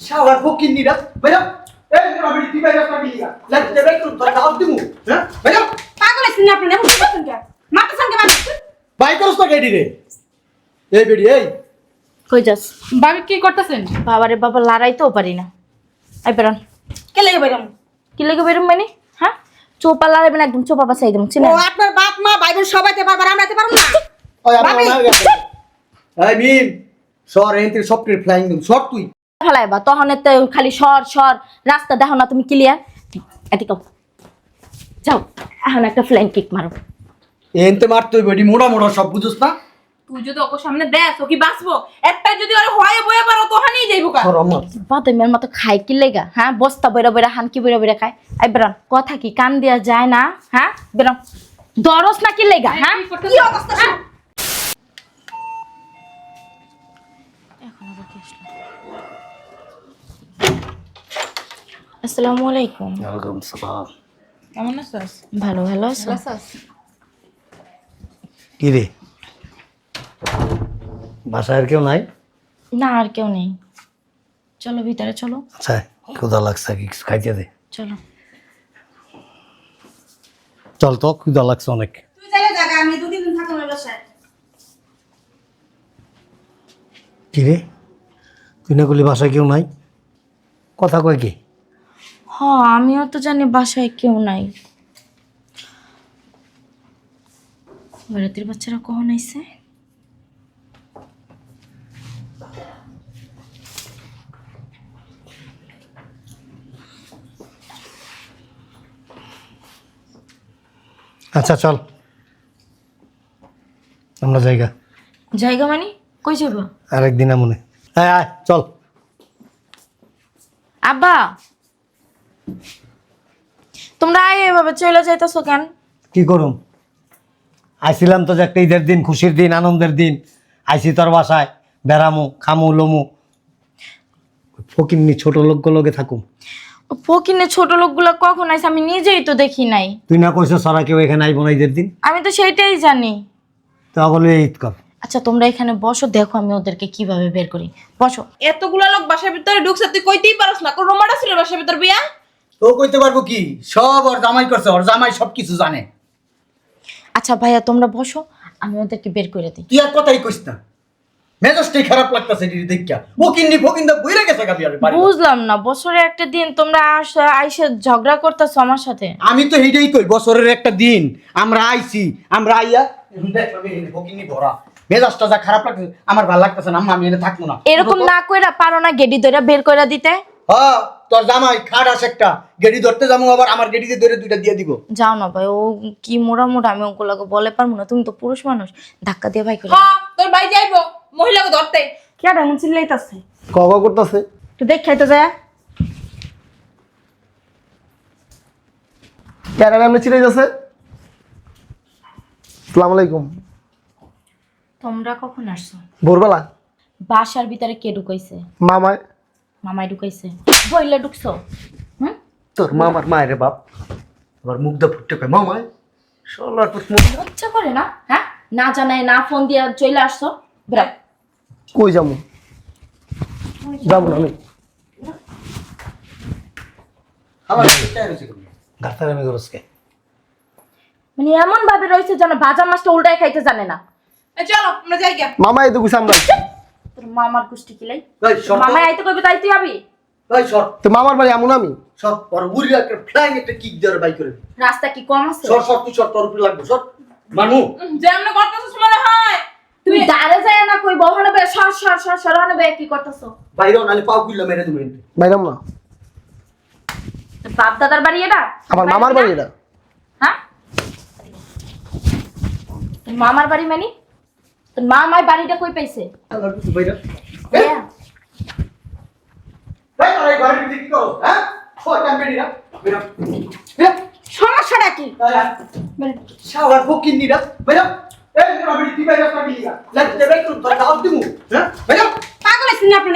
Shower ফকির নিরা ভাইয়া এই মোরা বিড়ি দিবে রাস্তা বিলিয়া লাগতে বে তুই ধর দাও দিমু হ্যাঁ ভাইয়া পাগল আছেন না আপনি এখন কি করছেন কে মারতেছেন কে মানুষ ভাই করছ তো কেডি রে এই বেড়ি এই কই যাস ভাবি কি করতেছেন বাবারে বাবা লড়াইতেও পারি না আই বেরন কে লেগে বাইরাম কি লেগে বেরোম মানে হ্যাঁ চোপা লড়াইবেন একদম চোপা বাসাই দেবো ও আপনার বাপ মা ভাই বোন সবাই পারবার পারব না ওই। না এই মিম সর এন্ট্রি সফটওয়্যার ফ্লাইং দিম সর তুই। ফেলাইবা তখন তো খালি সর সর রাস্তা দেখো না তুমি ক্লিয়ার এদিকে যাও এখন একটা ফ্লাইং কিক মারো। এনতে মার তুই বেড়ি মোড়া মোড়া সব বুঝছ না? তুই যদি ওকে সামনে দেখ ও কি বাঁচবো? একটা যদি ওর হয়ে বয়ে পারো তো হানিয়ে যাইবো কা। সর আমার। বাদামের মতো খাই কি লেগা? হ্যাঁ বস্তা বইরা বইরা হানকি বইরা বইরা খায়। আই বেরন কথা কি কান দেওয়া যায় না? হ্যাঁ বেরন দরস না কি লেগা? হ্যাঁ? কি অবস্থা আসসালামু আলাইকুম। ওয়ালাইকুম সালাম কেমন আছিস? ভালো ভালো আছো। কি রে? বাসায় আর কেউ নাই? না আর কেউ নেই। চলো ভিতরে চলো। আচ্ছা ক্ষুদা লাগছে কি কিছু খাইতে দে। চলো। চল তো ক্ষুদা লাগছে অনেক। তুই চাইলে জায়গা আমি দুদিন দিন বাসায়। কি রে? তুই না করলি বাসায় কেউ নাই? কথা কয় কি? হ আমিও তো জানি বাসায় কেউ নাই। বেড়াতির বাচ্চারা কখন আইছে? আচ্ছা চল। আমরা জায়গা। জায়গা মানে? কই যাব? আরেকদিন মনে হ্যাঁ আয় চল। আব্বা তোমরা আয় এভাবে চলে যাইতেছো কেন? কি করুম? আইছিলাম তো যে একটা ঈদের দিন খুশির দিন আনন্দের দিন। আইসি তোর বাসায় বেড়ামু খামু লমু। ফকিন্নি ছোট লোক লগে থাকুম। ফকিনে ছোট লোকগুলো কখন আইছে আমি নিজেই তো দেখি নাই। তুই না কইছো সারা কেউ এখানে আইব না ঈদের দিন? আমি তো সেটাই জানি। তা বলে ঈদ কর আচ্ছা তোমরা এখানে বসো দেখো আমি ওদেরকে কীভাবে বের করি। বসো। এতগুলা লোক বাসার ভিতরে ঢুকছে তুই কইতেই পারস না। কোন রোমাটা ছিল বাসার ভিতর বিয়া? ও কইতে পারব কি? সব ওর জামাই করছে ওর জামাই সব কিছু জানে। আচ্ছা ভাইয়া তোমরা বসো আমি ওদেরকে বের করে দিই। তুই আর কথাই কইস না। মেজাজটাই খারাপ লাগতাছে এটি দেখিয়া। ও কিন্নি ফকিন্দা বইরা গেছে গাবি আর বাড়ি বুঝলাম না বছরে একটা দিন তোমরা আস আইসে ঝগড়া করতেছো আমার সাথে। আমি তো এইটাই কই বছরের একটা দিন। আমরা আইছি আমরা আইয়া দেখলাম এই ফকিন্নি ভরা। মেজাজটা যা খারাপ লাগছে আমার ভালো লাগতেছে না আম্মা, আমি এনে থাকব না। এরকম না কইরা পারো না গেডি ধরে বের করে দিতে? হ্যাঁ তোর জামাই খাট আছে একটা গেড়ি ধরতে যাব আবার আমার গেড়িতে ধরে দুইটা দিয়ে দিব। যাও না ভাই ও কি মোড়া মোড়া আমি ওগুলোকে বলে পারব না তুমি তো পুরুষ মানুষ ধাক্কা দিয়ে ভাই করে হ্যাঁ তোর ভাই যাইবো মহিলাকে ধরতে। কে এমন চিল্লাইতাছে? কবা করতেছে? তুই দেখ খাইতে যায়। ক্যারামে এমনি চিনে যাচ্ছে সালাম আলাইকুম। তোমরা কখন আসছো? ভোরবেলা। বাসার ভিতরে কে ঢুকাইছে? মামায় মামাই ঢুকাইছে। বইলে ঢুকছো? হুম? তোর মামার মায়ের বাপ। আবার মুগ্ধা ফুটতে কয় মামায় সোলার পুত মুখ লজ্জা করে না? হ্যাঁ? না জানাই না ফোন দিয়ে চলে আসছো? বেরো কই যাব? যাব না আমি। আমার চিন্তায় রয়েছে কেন? গাছতারামি করসকে মানে এমন ভাবে রয়েছে যেন ভাজা মাছটা উল্টায় খাইতে জানে না। চলো আমরা যাই গিয়া। মামা এই তো গুছে আমরা তোর মামার গোষ্ঠী সর তো। মামাই আইতে কইবে তাই তুই আবি? এই সর তো মামার বাড়ি এমন আমি? সর ওর উড়ি একটা ফ্লাইং একটা কিক দেওয়ার বাই করে। রাস্তা কি কম আছে? সর সর তুই সর তোর উপরে লাগবে সর মানু। যে আমরা করতেছিস মনে হয়। তুমি দাঁড়ে যায় না কই বহনে বে সর সর সর সর হনে বে কি করতেছো? বাইরে নালে পাও কুইলা মেরে তুমি বাইরাম না। বাপ দাদার বাড়ি এটা? আমার মামার বাড়ি এটা। হ্যাঁ? তোর মামার বাড়ি মানে? তোর মামার বাড়িটা কই পাইছে? হ্যাঁ। হ্যাঁ? সমস্যাটা কি? ফকির নিরা। বেরো। এই দাও দিমু। হ্যাঁ? বেরো। পাগল আছেন আপনি?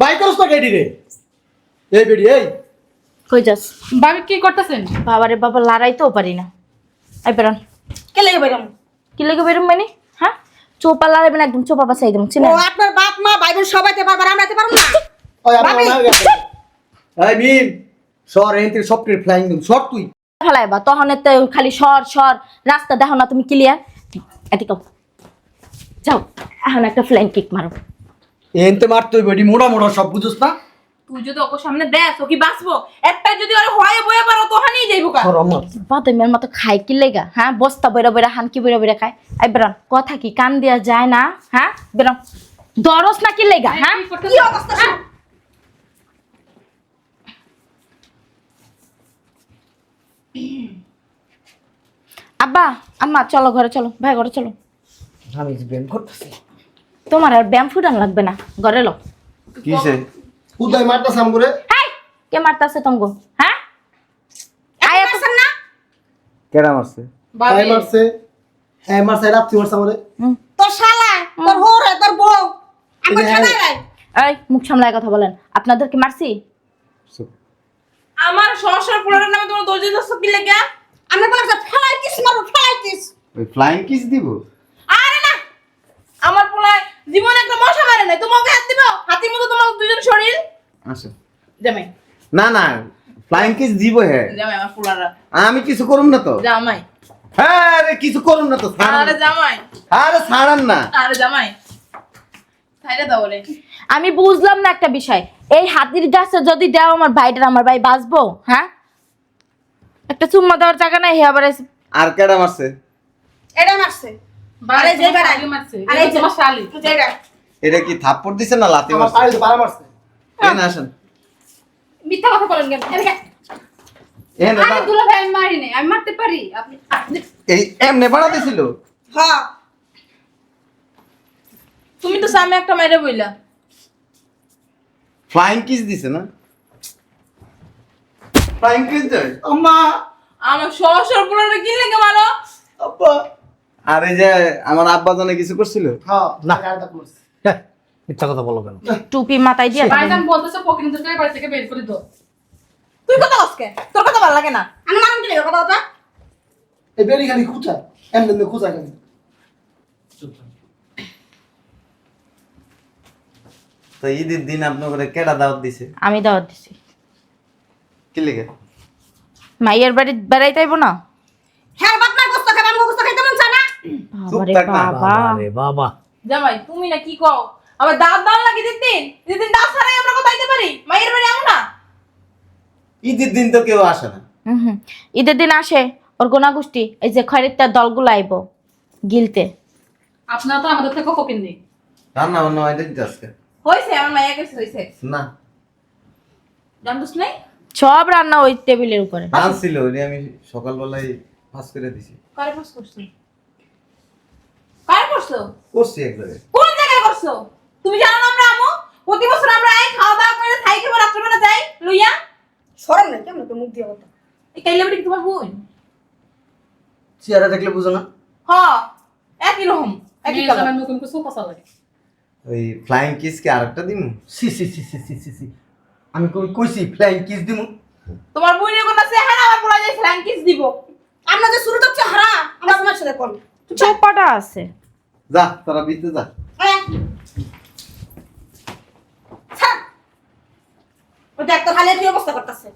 বাই করছ তো গেডি রে? এই বেডি এই। কই যাস? ভাবি কি করতেছেন? বাবারে বাবা লড়াইতেও পারি না। আই বেরন। কে লেগে বাইরাম কি লেগে বেরোম মানে? হ্যাঁ? চোপা লাগাবেন একদম চোপা বাসাই দেবো ও আপনার বাপ মা ভাই বোন সবাইতে পারবার আমরা যেতে পারব না। ওই। আমার গেছে। এই মিম সর এন থেকে সব ফ্লাইং দিম সর তুই। ফেলাইবা তখন তো খালি সর সর রাস্তা দেখো না তুমি ক্লিয়ার এদিকে যাও এখন একটা ফ্লাইং কিক মারো। এনতে মারতে এটি মোড়া মোড়া সব বুঝছ না? তুই যদি ওকে সামনে দেখ ও কি বাঁচবো? একটা যদি ওর হয়ে বয়ে পারো তো যাইবো কা মতো খাই কি লেগা? হ্যাঁ বস্তা বইরা বইরা হান কি বইরা বইরা খায়। আই বেরন কথা কি? কান দেওয়া যায় না? হ্যাঁ বেরন। দরস না কি লেগা? হ্যাঁ? কি অবস্থা আব্বা আম্মা চলো ঘরে চলো। ভাই ঘরে চলো। আমি ব্যায়াম করতেছি। তোমার আর ব্যায়াম ফুটান লাগবে না। ঘরে লো। কিসে উদয় মারতাছে আম করে। হাই কে মারতাছে তোমাকে হ্যাঁ? আয় এত মারছেন না? কেডা মারছে? ভাই মারছে। হ্যাঁ মারছে রাত্রি মারছে আমারে। তোর শালা তোর বউ রে তোর বউ। আমার এই যে ঠান্ডায় রায় এই মুখ সামলায় কথা বলেন। আপনাদের কি মারছি? আমার সমস্যার পুরোটার নামে তোমার দোষ দিতেছ কি লেগে? আমরা বলে ফেলাই কিস মারো ফেলাই কিস। ওই ফ্লাইং কিস দিব আরে না আমার পোলায় জীবনে একটা মশা মারে নাই তোমাকে হাত দিব। হাতির মতো তোমার দুজন শরীর। আচ্ছা জামাই। না না ফ্লাইং কিস দিব হ্যাঁ জামাই আমার পোলারা আমি কিছু করুম না তো। জামাই। হ্যাঁ রে কিছু করুম না তো আরে জামাই। আরে ছাড়ান না। আরে জামাই। ছাইরে দাও রে আমি বুঝলাম না একটা বিষয়। এই হাতির গাছে যদি দেও আমার ভাইটার আমার ভাই বাঁচবো? হ্যাঁ? একটা চুম্মা দেওয়ার জায়গা নাই হে আবার আর কেডা মারছে? এটা মারছে। আরে যে বেড়াই আরে যে শালি। যেটা এটা কি থাপ্পড় দিছে না লাথি আমার পায়ে মারছে। এখানে আসেন। মিথ্যা কথা বলেন কেন? আরে দাঁড়ান। দুলা ভাই আমি মারি নাই আমি মারতে পারি। আপনি আপনি এই এমনে বাড়া দিছিল? হ্যাঁ। তুমি তো সামনে একটা মেরে বইলা। ফ্লাইং কিস দিছে না? ফ্লাইং কিস দেয়? আম্মা। আমার সমস্যার পুরোটা কি লেগে মারো? আব্বা। আর এই যে আমার আব্বা জানে কিছু করছিল? হ্যাঁ না। হ্যাঁ, মিথ্যা কথা বলো কেন? টুপি মাথায় দিয়ে ভাইজান বলতেছে বাড়ি থেকে বের করে দাও। তুই কথা তোর কথা ভালো লাগে না। আমি দিলে কথা কথা এই বেরি খালি খুঁচা এমনি খুঁচা তো ঈদের দিন আপনার করে কেডা দাওয়াত দিছে? আমি দাওয়াত দিছি। কি লেগে? মাইয়ের বাড়ি বেড়াইতে আইবো না? হ্যাঁ বাপ মা গোস্ত খাবে আমি গোস্ত খাইতে মন চায় না। না, বাবা। রে বাবা। জামাই তুমি না কি কও? আমার দাঁত দাঁত লাগে দিন দিন দিন দাঁত ছাড়াই আমরা কথা দিতে পারি? মায়ের বাড়ি এমন না? ঈদের দিন তো কেউ আসে না। হুম হুম। ঈদের দিন আসে ওর গোনা গোষ্ঠী এই যে খরিদ্দার দলগুলো আইব গিলতে। আপনারা তো আমাদের থেকে ফকিন নেই। রান্না বান্না হয় দিতে আজকে? হয়েছে আমার মায়ের কাছে হয়েছে না। জানতোস নাই? সব রান্না ওই টেবিলের উপরে। ডান্স ছিল আমি সকালবেলায় পাস করে দিছি। কারে পাস করছ? কারে করছ? করছি একবারে। কোন জায়গায় করছ? তুমি জানো না আমরা আমো? প্রতি বছর আমরা এই খাওয়া দাওয়া করে খাই খেয়ে রাত্রেবেলা যাই লইয়া। সরম নাই কেমন মুখ দিয়ে কথা। এই কাইলে বাড়ি তোমার বোন? চেহারা দেখলে বুঝো না। হ একই রকম একই কালার জামাই মুখে মুখে লাগে ওই ফ্লাইং কিস কে আরেকটা দিমু? সি সি সি সি সি সি সি। আমি কই কইছি ফ্লাইং কিস দিমু? তোমার বোনের কথা চেহারা আমার পোলা যায় ফ্র্যাঙ্কিস দিব। আমরা যে শুরু করছি হারা আমরা তোমার সাথে কোন চোপাটা আছে। যা তোরা বিতে যা। ওটা একটা খালি কি অবস্থা করতেছে।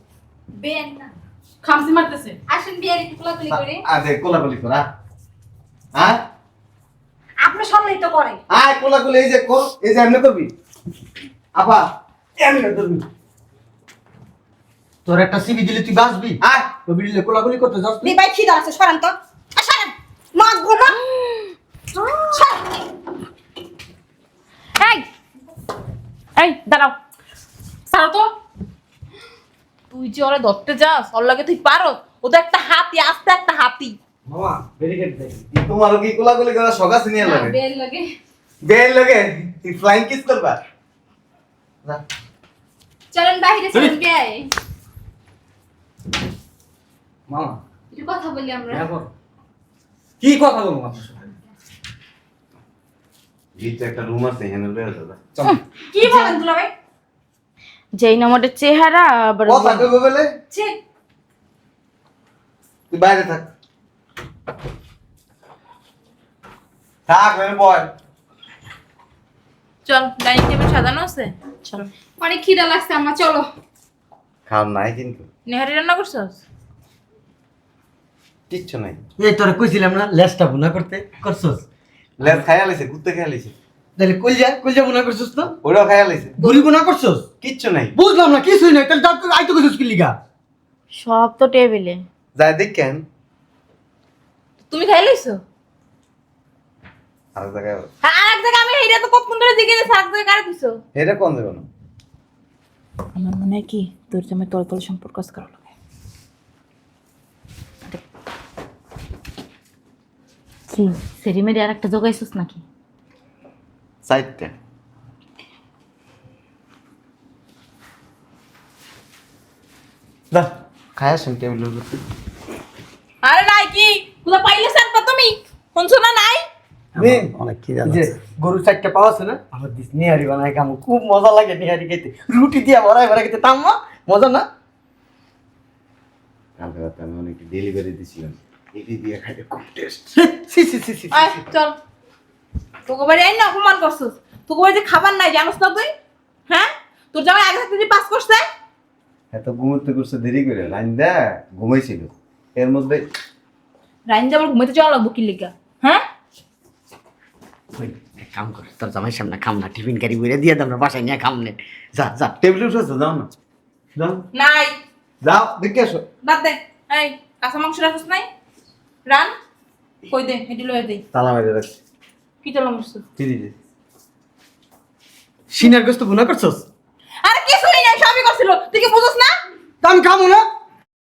বেন না। খামসি মারতেছে। আসেন বিয়ারি কোলাকুলি করে। আরে কোলাকুলি করা হ্যাঁ আপনি সম্মিলিত করে। আয় কোলাকুলি এই যে কর এই যে এমনি করবি? আপা এমনি করবি। তোর একটা সিবি দিলে তুই বাঁচবি। আয়। কবি দিলে কোলাকুলি করতে যাস তুই? বিবাই খিদা আছে সরেন তো আ, সরেন মদ ঘুমা এই এই দাঁড়াও। সারো তো। তুই যে ওরা ধরতে যাস ওর লাগে তুই পারো। ও তো একটা হাতি আস্তে একটা হাতি। মামা ব্যারিকেড দে তোমার কি কোলাকুলি করা শখ আছে নিয়ে লাগে? বেল লাগে। বেল লাগে? তুই ফ্লাইং কিস করবা? চলেন বাইরে চলেন বিয়াই মামা। কথা বলি আমরা। দেখো কি কথা বলব আপনার সাথে একটা রুম আছে এখানে লয়ে যা কি বলেন দুলা ভাই যেই চেহারা আবার কথা কইবে বলে? ছি। তুই বাইরে থাক। থাক ওই বয়। চল ডাইনিং টেবিল সাজানো আছে? চল। অনেক খিদা লাগছে আমার চলো। খাওয়ার নাই কিন্তু। নেহারি রান্না করছস? কিচ্ছু নাই। এই তোরা কইছিলাম না লেজটা ভুনা করতে। করছস? লেজ খাইয়া লাইছে কুত্তে খাইয়া লাইছে তাহলে কলজা কলজা ভুনা করছস তো? ওটাও খাইয়া লাইছে গুড়ি ভুনা করছস? কিচ্ছু নাই। বুঝলাম না কিছুই নাই। তাহলে তার আইতো কইছস কি লিগা? সব তো টেবিলে। যাই দেখ কেন। তুমি খাই লইছো? আর জায়গায় হ্যাঁ আর এক জায়গায় আমি এইটা তো কতক্ষণ ধরে দিছি আর এক জায়গায় কারে দিছো? এটা কোন দেবো না আমার মনে হয় কি তোর জামাই তল তল সম্পর্ক করা লাগে কি? সেরিমেরি আর একটা জোগাইছিস নাকি? চারটে। দা খাই আসেন টেবিলের উপর। আরে নাই কি? কোথা পাইলে সাতপা তুমি শুনছো না নাই? মিম, অনেক কি জানো যে গরু চারটা পাওয়া আছে না আমার দিস নিহারি বানায় খামো। খুব মজা লাগে নিহারি খেতে। রুটি দিয়ে ভরাই ভরাই খেতে। তাম্মা মজা না? কালকে রাতে আমি অনেক ডেলিভারি দিছিলাম। এটি দিয়ে খুব টেস্ট সি সি সি সি আয় চল। তোকে বাড়ি আই না অপমান করছিস। তোকে বাড়ি যে খাবার নাই জানোস না তুই? হ্যাঁ? তোর জামাই আগে থাকতে যে পাস করছে? এত ঘুমোতে করছে দেরি করে। লাইন দা ঘুমাইছিল। এর মধ্যে রাইন যাবার ঘুমাইতে যাওয়া লাগবো কি লিগা? হ্যাঁ? কাম কর তোর জামাই সামনে খাম না টিফিন গাড়ি বইরে দিয়ে দাম না বাসায় নিয়ে খাম নে। যা যা। টেবিলে উঠে যাও না। যাও। নাই। যাও দেখে আসো। বাদ দে। এই কাঁচা মাংস রাখছিস নাই? রান? কই দে এটি লয়ে দে তালা মেরে রাখছি। কি চালাম করছিস ফিরিজে সিনার গোস্ত ভুনা করছস? আরে কিছুই নাই সবই করছিল। তুই কি বুঝছ না? খামু না।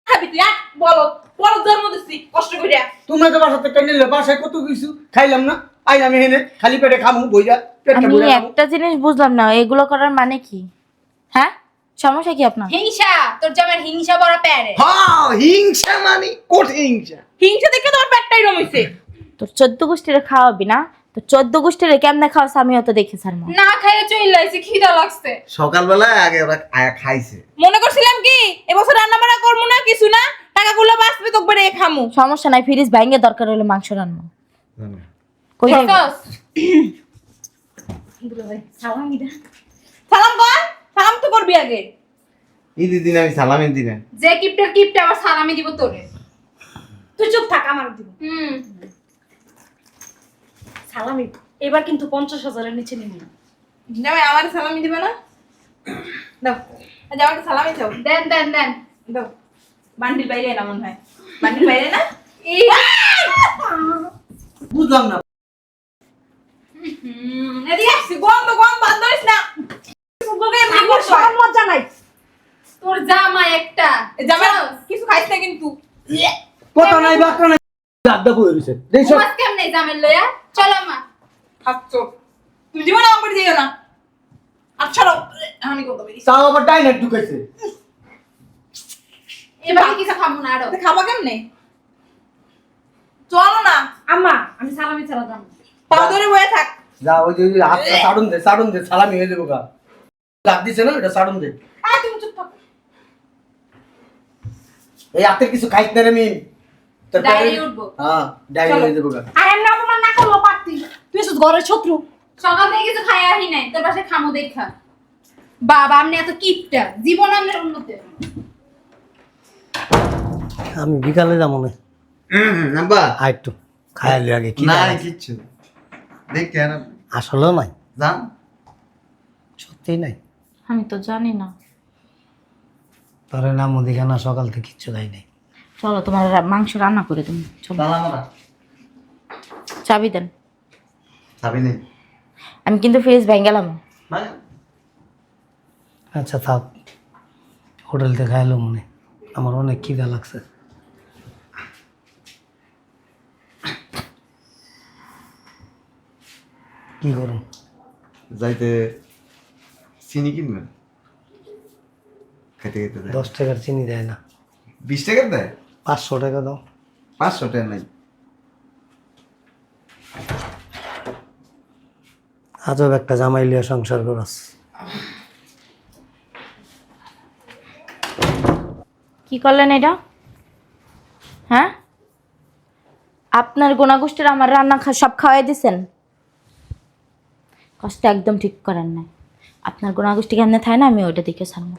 খাবি তুই আট বলো। বলো জন্ম দিছি কষ্ট করিয়া তোমরা তো বাসা থেকে নিলে বাসায় কত কিছু? খাইলাম না। আইলাম এখানে খালি পেটে খামু বইরা পেটটা বইরা একটা জিনিস বুঝলাম না এগুলো করার মানে কি? হ্যাঁ? সমস্যা কি আপনার? হিংসা! তোর জামার হিংসা বড় প্যারে। হ্যাঁ হিংসা মানে কোট হিংসা? হিংসা দেখে তোমার পেটটাই রমিছে। তোর চোদ্দ গোষ্ঠীরে খাওয়াবি না? তো চোদ্দ গোষ্ঠীরে কেমনে খাওয়াস আমি অত দেখে স্যার মা না খাইয়ে চলে আইছে খিদা লাগছে। সকালবেলায় আগে ওরা আয়া খাইছে। মনে করছিলাম কি এবছর রান্না বান্না করব না কিছু না টাকাগুলো বাঁচবে তো বেড়ে খামু। সমস্যা নাই ফ্রিজ ভাঙ্গে দরকার হলে মাংস রান্না কই? সালাম কর। সালাম তো করবি আগে। ঈদের দিন আমি সালামের দিনে। যে কিপটার কিপটা আবার সালামি দিব তোরে। তুই চুপ থাক আমার দিব। হুম। সালামি এবার কিন্তু পঞ্চাশ হাজারের নিচে নিবি। না জামাই আমার সালামি দিবে না। দাও। জামাইকে সালামি চাও দেন দেন দেন। দাও। বান্ডিল বাইরে না মনে হয়। বান্ডিল বাইরে না? বুঝলাম না। হুম, এদিকে আসছি। গন্ধ গন্ধ ধরিস না। লজ্জা নাই। তোর জামা একটা। এ জামাই কিছু খাইস না কিন্তু। কথা নাই বাক্য নাই। গাদ্দা বই রইছে দেখ সব। কেমনে জামের লয়া চলো মা খাচ্ছ তুমি জীবনে আমার যাইও না। আচ্ছা রো আমি কত তাও আবার ডাইনার ঢুকাইছে। এবার কিছু খাব না আরও। খাবা কেমনে? চলো না। আম্মা আমি সালামি ছাড়া যাব পাও ধরে বয়ে থাক। যা ওই যে হাতটা সাড়ুন দে সাড়ুন দে সালামি হয়ে যাব গা। লাগ দিছে না এটা সাড়ুন দে। আয় তুমি চুপ থাক। এই হাতের কিছু না রে মিম। তোর ডায়েরি উঠবো। হ্যাঁ ডাইরি হয়ে যাব আর এমনি অপমান না করল পারতি। তুই এসে ঘরের শত্রু। সকাল থেকে কিছু খাই আহি নাই তোর পাশে খামো দেখা। বাবা আপনি এত কিপটা। জীবন আপনার উন্নতি। আমি বিকালে যাব না। আব্বা। আর একটু খাইলি আগে কি নাই কিচ্ছু। দেখ কেন? আসলেও নাই। যান। সত্যি নাই। আমি তো জানি না। তোর নাম মুদিখানা সকাল থেকে কিচ্ছু দেয় নাই। চলো তোমার রা- মাংস রান্না করে তুমি চলো। চাবি দেন। চাবি নেই। আমি কিন্তু ফ্রিজ ভেঙে গেলাম মানে আচ্ছা থাক। হোটেল থেকে খাইলো মনে। আমার অনেক খিদা লাগছে। কি করুন যাইতে চিনি কিনবেন খেতে খেতে দেয়। দশ টাকার চিনি দেয় না। বিশ টাকার দেয়? পাঁচশো টাকা দাও। পাঁচশো টাকা নাই। আজব একটা জামাই লিয়া সংসার করাস। কি করলেন এটা? হ্যাঁ? আপনার গোনাগোষ্ঠীর আমার রান্না খা সব খাওয়াই দিছেন? কষ্ট একদম ঠিক করেন নাই। আপনার গোনাগোষ্ঠী কেমনে থাকে না আমি ওইটা দেখে ছাড়বো।